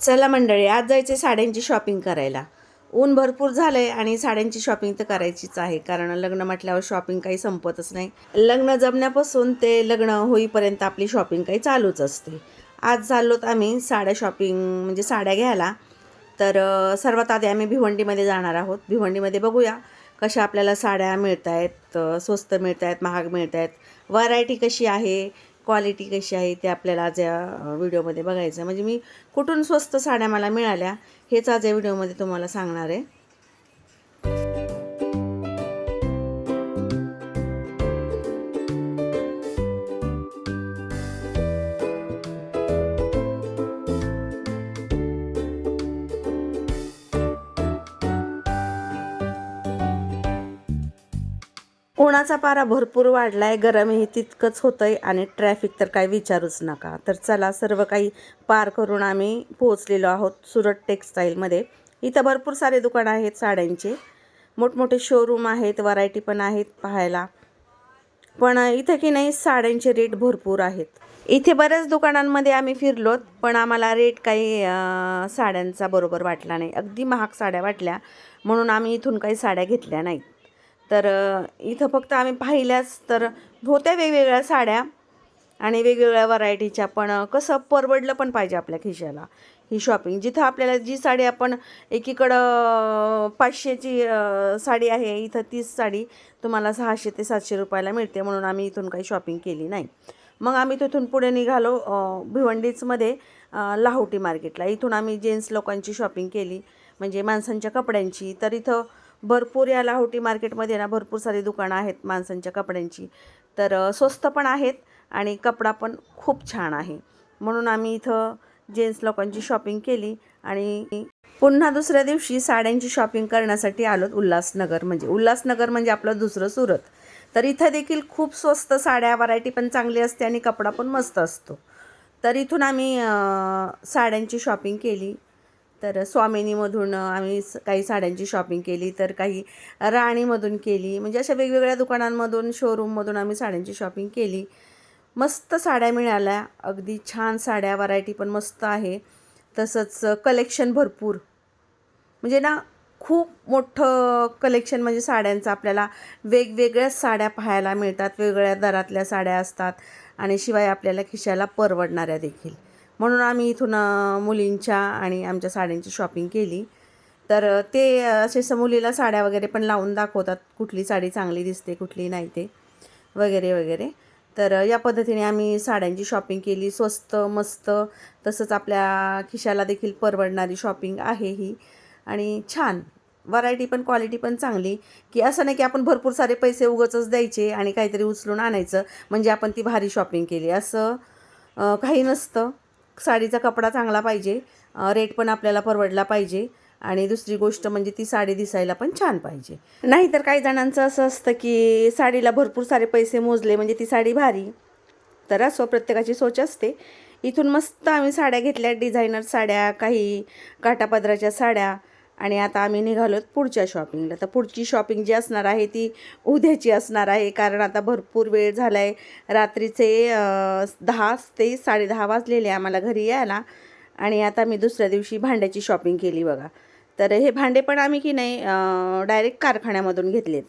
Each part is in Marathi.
चला मंडळी आज जायचे साड्यांची शॉपिंग करायला. ऊन भरपूर झालंय आणि साड्यांची शॉपिंग तर करायचीच आहे कारण लग्न म्हटल्यावर शॉपिंग काही संपतच नाही. लग्न जमण्यापासून ते लग्न होईपर्यंत आपली शॉपिंग काही चालूच असते. आज चाललोत आम्ही साड्या शॉपिंग म्हणजे साड्या घ्यायला. तर सर्वात आधी आम्ही भिवंडीमध्ये जाणार आहोत. भिवंडीमध्ये बघूया कशा आपल्याला साड्या मिळत आहेत स्वस्त मिळत आहेत महाग मिळत आहेत व्हरायटी कशी आहे? क्वालिटी कशी आहे ते आपल्याला आज या व्हिडिओमध्ये बघायचं म्हणजे मी कुठून स्वस्त साड्या मला मिळाल्या हेच आज या व्हिडिओमध्ये तुम्हाला सांगणार आहे. उन्हाचा पारा भरपूर वाढलाय गरमही तितकंच होतंय आणि ट्रॅफिक तर काय विचारूच नका. तर चला सर्व काही पार करून आम्ही पोहोचलेलो आहोत सुरत टेक्स्टाईलमध्ये इथं भरपूर सारे दुकानं आहेत साड्यांचे. मोठमोठे शोरूम आहेत व्हरायटी पण आहेत पाहायला. पण इथं की नाही साड्यांचे रेट भरपूर आहेत. इथे बऱ्याच दुकानांमध्ये आम्ही फिरलोत पण आम्हाला रेट काही साड्यांचा बरोबर वाटला नाही. अगदी महाग साड्या वाटल्या म्हणून आम्ही इथून काही साड्या घेतल्या नाहीत. तर इथं फक्त आम्ही पाहिल्याच तर होत्या वेगवेगळ्या साड्या आणि वेगवेगळ्या व्हरायटीच्या पण कसं परवडलं पण पाहिजे आपल्या खिशाला. ही शॉपिंग जिथं आपल्याला जी साडी आपण एकीकडं पाचशेची साडी आहे इथं तीच साडी तुम्हाला सहाशे ते सातशे रुपयाला मिळते म्हणून आम्ही इथून काही शॉपिंग केली नाही. मग आम्ही तिथून पुढे निघालो भिवंडीचमध्ये लाहोटी मार्केटला. इथून आम्ही जेंट्स लोकांची शॉपिंग केली म्हणजे माणसांच्या कपड्यांची. तर इथं भरपूर या लाहोटी मार्केटमध्ये ना भरपूर सारी दुकानं आहेत माणसांच्या कपड्यांची. तर स्वस्त पण आहेत आणि कपडा पण खूप छान आहे. म्हणून आम्ही इथं जेंट्स लोकांची शॉपिंग केली आणि पुन्हा दुसऱ्या दिवशी साड्यांची शॉपिंग करण्यासाठी आलोत उल्हासनगर. म्हणजे उल्हासनगर म्हणजे आपलं दुसरं सुरत. तर इथं देखील खूप स्वस्त साड्या व्हरायटी पण चांगली असते आणि कपडा पण मस्त असतो. तर इथून आम्ही साड्यांची शॉपिंग केली. तर स्वामिनीमधून आम्ही स- काही साड्यांची शॉपिंग केली तर काही राणीमधून केली म्हणजे अशा वेगवेगळ्या दुकानांमधून शोरूममधून आम्ही साड्यांची शॉपिंग केली. मस्त साड्या मिळाल्या अगदी छान साड्या व्हरायटी पण मस्त आहे. तसंच कलेक्शन भरपूर. म्हणजे ना खूप मोठं कलेक्शन म्हणजे साड्यांचं आपल्याला वेगवेगळ्या साड्या पाहायला मिळतात वेगवेगळ्या दरातल्या साड्या असतात आणि शिवाय आपल्याला खिशाला परवडणाऱ्या देखील. म्हणून आम्ही इथून मुलींच्या आणि आमच्या साड्यांची शॉपिंग केली. तर ते असे स- मुलीला साड्या वगैरे पण लावून दाखवतात कुठली साडी चांगली दिसते कुठली नाही ते वगैरे वगैरे. तर या पद्धतीने आम्ही साड्यांची शॉपिंग केली. स्वस्त मस्त तसंच आपल्या खिशाला देखील परवडणारी शॉपिंग आहे ही. आणि छान. व्हरायटी पण क्वालिटी पण चांगली. की असं नाही की आपण भरपूर सारे पैसे उगचच द्यायचे आणि काहीतरी उचलून आणायचं. म्हणजे आपण ती भारी शॉपिंग केली. असं काही नसतं. साडीचा कपडा चांगला पाहिजे रेट पण आपल्याला परवडला पाहिजे आणि दुसरी गोष्ट म्हणजे ती साडी दिसायला पण छान पाहिजे. नाहीतर काही जणांचं असं असतं की साडीला भरपूर सारे पैसे मोजले म्हणजे ती साडी भारी तर असो प्रत्येकाची सोच असते. इथून मस्त आम्ही साड्या घेतल्या डिझायनर साड्या काही काटापदराच्या साड्या आणि आता आम्ही निघालोत पुढच्या शॉपिंगला तर पुढची शॉपिंग जी असणार आहे ती उद्याची असणार आहे कारण आता भरपूर वेळ झाला आहे रात्रीचे दहा ते साडेदहा वाजलेले आम्हाला घरी यायला. आणि आता मी दुसऱ्या दिवशी भांड्याची शॉपिंग केली बघा. तर हे भांडे पण आम्ही की नाही डायरेक्ट कारखान्यामधून घेतलेत.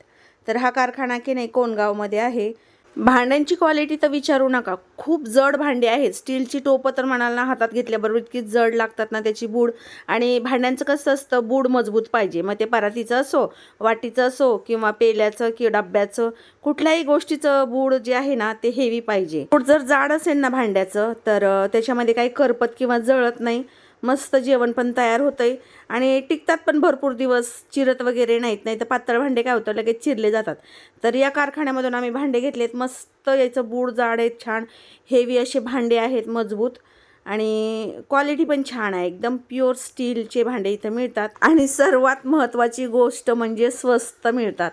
तर हा कारखाना की नाही कोणगावमध्ये आहे. भांड्यांची क्वालिटी तर विचारू नका. खूप जड भांडी आहेत. स्टीलची टोपं तर म्हणाल ना हातात घेतल्याबरोबर इतकी जड लागतात ना त्याची बूड. आणि भांड्यांचं कसं असतं बूड मजबूत पाहिजे. मग ते परातीचं असो वाटीचं असो किंवा पेल्याचं किंवा डब्याचं कुठल्याही गोष्टीचं बूड जे आहे ना ते हेवी पाहिजे. बूड जर जाड असेल ना भांड्याचं तर त्याच्यामध्ये काही करपत किंवा जळत नाही. मस्त जेवण पण तयार होतं आहे आणि टिकतात पण भरपूर दिवस चिरत वगैरे नाहीत नाही तर पातळ भांडे काय होतं लगेच चिरले जातात. तर या कारखान्यामधून आम्ही भांडे घेतलेत मस्त याचं बूड जाड आहेत छान हेवी असे भांडे आहेत मजबूत. आणि क्वालिटी पण छान आहे एकदम प्युअर स्टीलचे भांडे इथं मिळतात. आणि सर्वात महत्त्वाची गोष्ट म्हणजे स्वस्त मिळतात.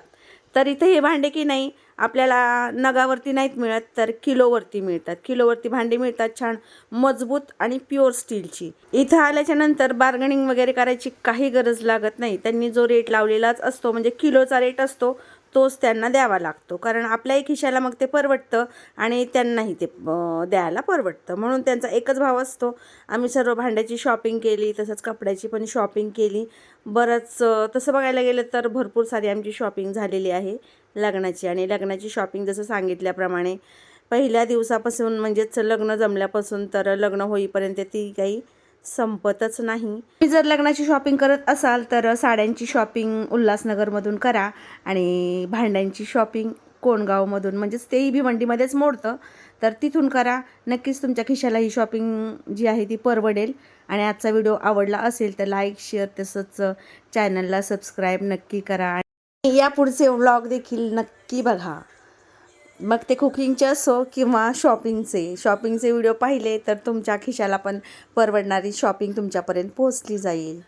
तर इथं हे भांडे की नाही आपल्याला नगावरती नाहीत मिळत तर किलोवरती मिळतात. किलोवरती भांडी मिळतात छान मजबूत आणि प्युअर स्टीलची इथं आल्याच्यानंतर बार्गनिंग वगैरे करायची काही गरज लागत नाही. त्यांनी जो रेट लावलेलाच असतो म्हणजे किलोचा रेट असतो तोच त्यांना द्यावा लागतो. कारण आपल्याही खिशाला मग ते परवडतं आणि त्यांनाही ते द्यायला परवडतं. म्हणून त्यांचा एकच भाव असतो. आम्ही सर्व भांड्याची शॉपिंग केली तसंच कपड्याची पण शॉपिंग केली. बरंच तसं बघायला गेलं तर भरपूर सारी आमची शॉपिंग झालेली आहे. लग्नाची आणि लग्नाची शॉपिंग जसं सांगितल्याप्रमाणे पहिल्या दिवसापासून म्हणजेच लग्न जमल्यापासून तर लग्न होईपर्यंत ती काही संपतच नाही. तुम्ही जर लग्नाची शॉपिंग करत असाल तर साड्यांची शॉपिंग उल्हासनगरमधून करा आणि भांड्यांची शॉपिंग कोणगावमधून म्हणजेच तेही भिवंडीमध्येच मोडतं. तर तिथून करा. नक्कीच तुमच्या खिशाला ही शॉपिंग जी आहे ती परवडेल. आणि आजचा व्हिडिओ आवडला असेल तर लाईक शेअर तसंच चॅनलला सबस्क्राईब नक्की करा. आणि या पुढचे व्लॉग देखील नक्की बघा. मग ते कुकिंगचे असो किंवा शॉपिंगचे शॉपिंगचे व्हिडिओ पाहिले तर तुमच्या खिशाला पण परवडणारी शॉपिंग तुमच्यापर्यंत पोहोचली जाईल.